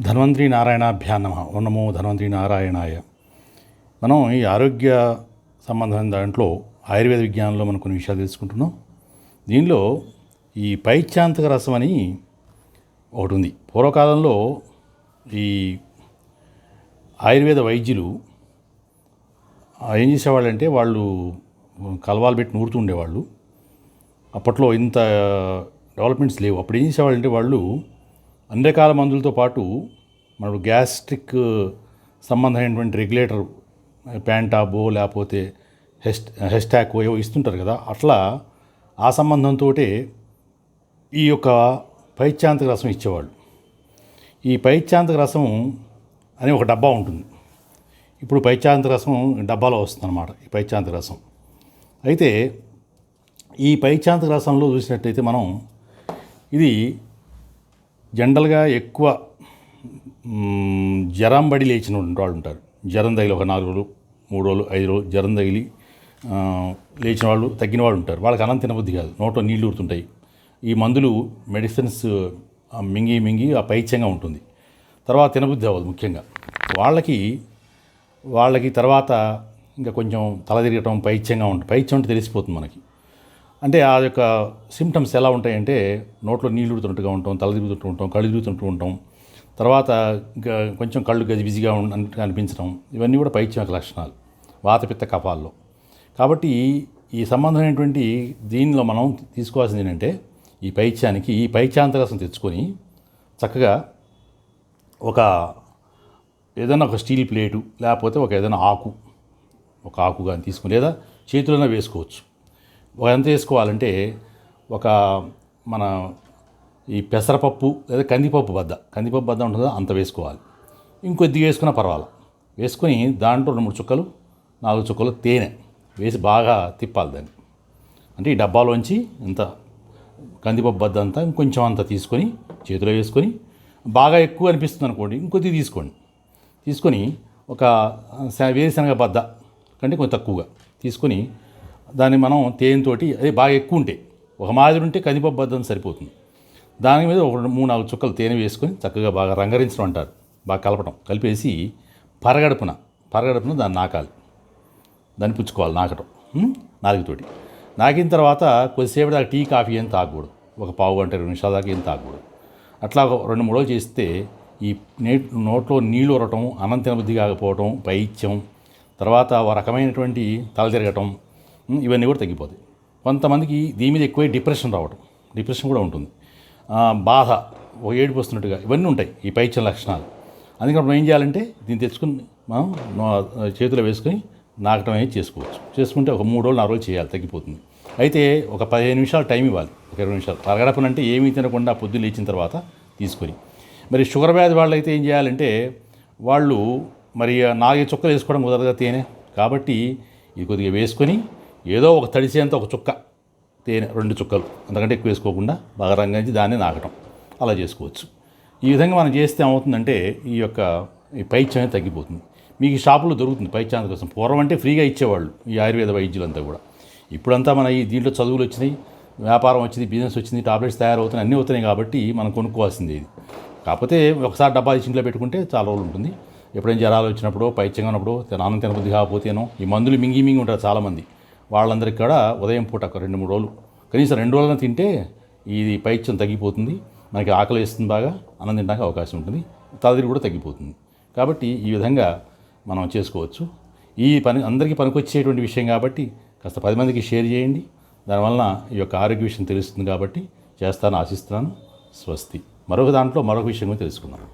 ధన్వంతరి నారాయణాభ్యా నమ. ఉన్నమో ధన్వంతరి నారాయణాయ మనం ఈ ఆరోగ్య సంబంధమైన దాంట్లో ఆయుర్వేద విజ్ఞానంలో మనం కొన్ని విషయాలు తెలుసుకుంటున్నాం. దీనిలో ఈ పైచాంతక రసం అని ఒకటి ఉంది. పూర్వకాలంలో ఈ ఆయుర్వేద వైద్యులు ఏం చేసేవాళ్ళంటే వాళ్ళు కలవాలు పెట్టి నూరుతూ ఉండేవాళ్ళు. అప్పట్లో ఇంత డెవలప్మెంట్స్ లేవు. అప్పుడు ఏం చేసేవాళ్ళంటే వాళ్ళు అన్ని రకాల మందులతో పాటు మనకు గ్యాస్ట్రిక్ సంబంధమైనటువంటి రెగ్యులేటర్ ప్యాంటాబో లేకపోతే హెస్ట్ హెస్టాకో ఏవో ఇస్తుంటారు కదా అట్లా ఆ సంబంధంతో ఈ యొక్క పైచాంతక రసం ఇచ్చేవాళ్ళు. ఈ పైచాంతక రసం అనే ఒక డబ్బా ఉంటుంది. ఇప్పుడు పైచాంతక రసం డబ్బాలో వస్తుంది అనమాట ఈ పైచాంతక రసం. అయితే ఈ పైచాంతక రసంలో చూసినట్టయితే మనం ఇది జనరల్గా ఎక్కువ జ్వరం బడి లేచిన వాళ్ళు ఉంటారు. జ్వరం తగిలి ఒక నాలుగు రోజులు మూడు రోజులు ఐదు రోజులు జ్వరం తగిలి లేచిన వాళ్ళు తగ్గిన వాళ్ళు ఉంటారు. వాళ్ళకి అన్నం తినబుద్ధి కాదు. నోట్లో నీళ్ళు ఊరుతుంటాయి. ఈ మందులు మెడిసిన్స్ మింగి మింగి ఆ పైత్యంగా ఉంటుంది. తర్వాత తినబుద్ధి అవ్వదు ముఖ్యంగా. వాళ్ళకి వాళ్ళకి తర్వాత ఇంకా కొంచెం తల తిరగటం పైత్యంగా ఉంటుంది పైత్యం అంటే తెలిసిపోతుంది మనకి. అంటే ఆ యొక్క సిమ్టమ్స్ ఎలా ఉంటాయంటే నోట్లో నీళ్ళు ఉడుతున్నట్టుగా ఉంటాం తల తిరుగుతుంటూ ఉంటాం కళ్ళు తిరుగుతుంటూ ఉంటాం. తర్వాత కొంచెం కళ్ళు గజిబిజిగా ఉన్నట్టు అనిపించడం ఇవన్నీ కూడా పైత్యం యొక్క లక్షణాలు వాతపిత్త కపాల్లో కాబట్టి ఈ సంబంధమైనటువంటి దీనిలో మనం తీసుకోవాల్సింది ఏంటంటే ఈ పైత్యానికి ఈ పైత్యాంతరసం తెచ్చుకొని చక్కగా ఒక ఏదైనా ఒక స్టీల్ ప్లేటు లేకపోతే ఒక ఏదైనా ఆకు ఒక ఆకు కానీ తీసుకుని లేదా చేతిలోనే వేసుకోవచ్చు. ఎంత వేసుకోవాలంటే ఒక మన ఈ పెసరపప్పు లేదా కందిపప్పు బద్ద. కందిపప్పు బద్ద ఉంటుందో? అంత వేసుకోవాలి. ఇంకొద్దిగా వేసుకున్నా పర్వాలేదు వేసుకొని దాంట్లో రెండు మూడు చుక్కలు నాలుగు చుక్కలు తేనె వేసి బాగా తిప్పాలి దాన్ని. అంటే ఈ డబ్బాలోంచి ఇంత కందిపప్పు బద్ద అంతా ఇంకొంచెం అంత తీసుకొని చేతిలో వేసుకొని బాగా ఎక్కువ అనిపిస్తుంది అనుకోండి ఇంకొద్ది తీసుకోండి. తీసుకొని ఒక వేరుశనగ బద్ద కంటే కొంచెం తక్కువగా తీసుకొని దాన్ని మనం తేనెతోటి అది బాగా ఎక్కువ ఉంటే ఒక మాదిరి ఉంటే కందిపప్పు బద్ద సరిపోతుంది. దాని మీద ఒక రెండు మూడు నాలుగు చుక్కలు తేనె వేసుకొని చక్కగా బాగా రంగరించడం అంటారు. బాగా కలపడం. కలిపేసి పరగడుపున పరగడుపున దాన్ని నాకాలి. దాన్ని పుచ్చుకోవాలి నాకటం. నాలుగుతోటి. నాకిన తర్వాత కొద్దిసేపు దాకా టీ కాఫీ ఏం తాగకూడదు. ఒక పావు గంట రెండు నిమిషాల దాకా ఏం తాగకూడదు. అట్లా ఒక రెండు మూడో చేస్తే ఈ నే నోట్లో నీళ్ళు ఉరటం అనంతిన బుద్ధి కాకపోవటం పైత్యం తర్వాత ఒక రకమైనటువంటి తల తిరగటం ఇవన్నీ కూడా తగ్గిపోతాయి. కొంతమందికి దీని మీద ఎక్కువ డిప్రెషన్ రావటం డిప్రెషన్ కూడా ఉంటుంది. బాధ ఓ ఏడుపు వస్తున్నట్టుగా ఇవన్నీ ఉంటాయి ఈ పైత్యం లక్షణాలు. అందుకని మనం ఏం చేయాలంటే దీన్ని తెచ్చుకుని మనం నో- చేతిలో వేసుకొని నాకటం అనేది చేసుకోవచ్చు. చేసుకుంటే ఒక మూడు రోజులు నాలుగు రోజులు చేయాలి తగ్గిపోతుంది. అయితే ఒక పదిహేను నిమిషాలు టైం ఇవ్వాలి ఒక ఇరవై నిమిషాలు. పరగడపన అంటే ఏమీ తినకుండా పొద్దున్న లేచిన తర్వాత తీసుకొని. మరి షుగర్ వ్యాధి వాళ్ళు అయితే ఏం చేయాలంటే వాళ్ళు మరి ఆ నాలుగైదు చుక్కలు వేసుకోవడం కుదరదు తేనే తేనె. కాబట్టి ఇది కొద్దిగా వేసుకొని ఏదో ఒక తడిసేంత ఒక చుక్క. తేనె రెండు చుక్కలు. అంతకంటే ఎక్కువ వేసుకోకుండా బాగా రంగించి దాన్ని నాకటం అలా చేసుకోవచ్చు. ఈ విధంగా మనం చేస్తే ఏమవుతుందంటే ఈ యొక్క ఈ పైత్యం అనేది తగ్గిపోతుంది. మీకు ఈ షాపులో దొరుకుతుంది పైత్యాంత కోసం. పూర్వం అంటే ఫ్రీగా ఇచ్చేవాళ్ళు ఈ ఆయుర్వేద వైద్యులంతా కూడా. ఇప్పుడంతా మన ఈ దీంట్లో చదువులు వచ్చినాయి వ్యాపారం వచ్చింది బిజినెస్ వచ్చింది టాబ్లెట్స్ తయారవుతున్నాయి అన్నీ అవుతున్నాయి కాబట్టి మనం కొనుక్కోవాల్సింది ఇది. కాకపోతే ఒకసారి డబ్బా తీసి ఇంట్లో పెట్టుకుంటే చాలా రోజులు ఉంటుంది. ఎప్పుడైనా జ్వరాలు వచ్చినప్పుడు పైత్యంగా ఉన్నప్పుడు అన్నం తినబుద్ధి కాకపోతేనో ఈ మందులు మింగి మింగి ఉంటారు చాలామంది. వాళ్ళందరికీ కూడా ఉదయం పూట ఒక రెండు మూడు రోజులు. కనీసం రెండు రోజులైనా తింటే ఇది పైత్యం తగ్గిపోతుంది మనకి ఆకలి వేస్తుంది బాగా అన్నం తినడానికి అవకాశం ఉంటుంది తదిరి కూడా తగ్గిపోతుంది. కాబట్టి ఈ విధంగా మనం చేసుకోవచ్చు. ఈ పని అందరికీ పనికొచ్చేటువంటి విషయం కాబట్టి కాస్త పది మందికి షేర్ చేయండి. దానివలన ఈ యొక్క ఆరోగ్య విషయం తెలుస్తుంది కాబట్టి చేస్తాను ఆశిస్తున్నాను. స్వస్తి. మరొక దాంట్లో మరొక విషయం తెలుసుకున్నాను